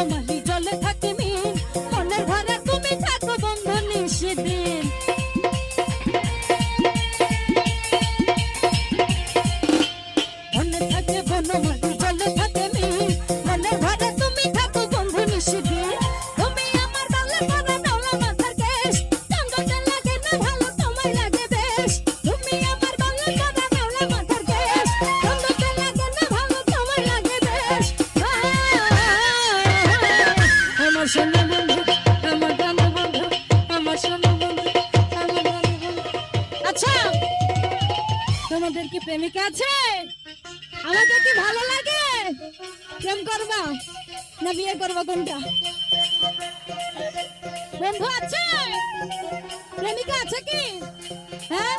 Nada más. তোমাদের কি প্রেমিকা আছে? আমাকে কি ভালো লাগে? প্রেম করবা? না বিয়ে করবা কোনটা? বন্ধু আছে? প্রেমিকা আছে কি? হ্যাঁ?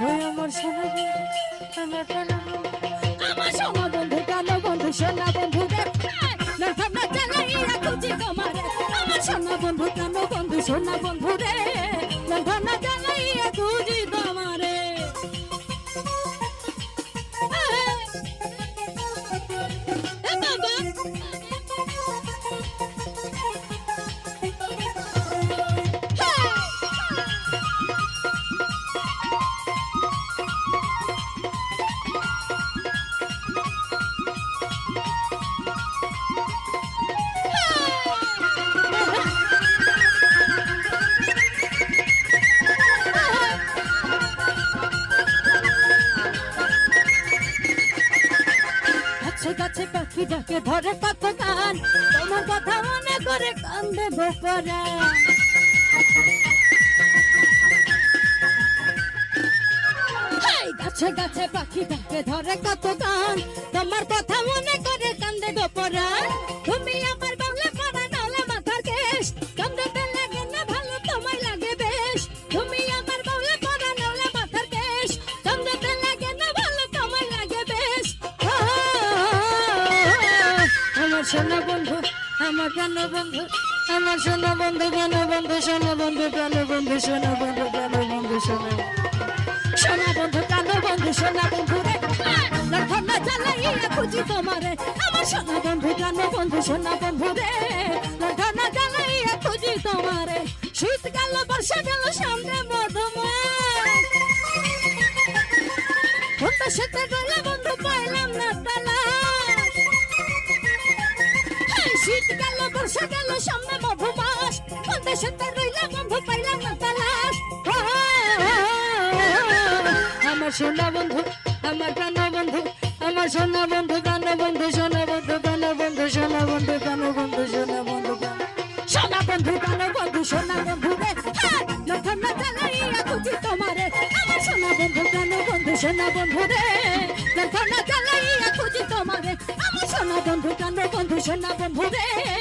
হ্যাঁ আমার সোনা বন্ধু আমার সোনা বন্ধু। কেন বন্ধু? সোনা বন্ধু বন্ধু কেন বন্ধু? সোনা বন্ধু রে না জ্বালাইয়া তুজি পাখি যাকে ধরে কত গান তোমার কথা মনে করে কান্দে গোপরা গাছে গাছে পাখি তাকে ধরে কত গান সোনা বন্ধু, আমার প্রাণ বন্ধু, আমার সোনা বন্ধু, প্রাণ বন্ধু সোনা বন্ধু, প্রাণ বন্ধু সোনা বন্ধু, প্রাণ বন্ধু সোনা সোনা বন্ধু, প্রাণ বন্ধু সোনা বন্ধু রে লক্ষণা জ্বালাইয়া খুঁজি তোমারে। আমার সোনা বন্ধু, প্রাণ বন্ধু সোনা বন্ধু রে লক্ষণা জ্বালাইয়া খুঁজি তোমারে। শীত গেল, বর্ষা গেল, সামনে মধুময়। শীত গেল গেল বর্ষা গেল সামনে মধুমাস বন্ধু সাথে বন্ধু পাইলাম না তালাশ। আমার সোনা বন্ধু, আমার প্রাণ বন্ধু, আমার সোনা বন্ধু, প্রাণ বন্ধু, সোনা বন্ধু, প্রাণ বন্ধু, সোনা বন্ধু, প্রাণ বন্ধু, সোনা বন্ধু সোনা বন্ধু, প্রাণ বন্ধু, সোনা বন্ধু রে। লক্ষণ না চালাইয়া খুঁজি তোমারে। আমার সোনা বন্ধু, প্রাণ বন্ধু, সোনা বন্ধু রে। লক্ষণ না চালাইয়া খুঁজি তোমারে। আমার সোনা বন্ধু, প্রাণ বন্ধু, সোনা বন্ধু রে।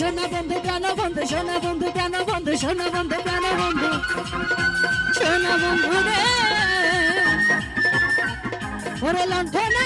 সোনা বন্ধু, প্রাণ বন্ধু সোনা বন্ধু, প্রাণ বন্ধু সোনা বন্ধু, প্রাণ বন্ধু সোনা বন্ধু রে। ওরে লণ্ঠনা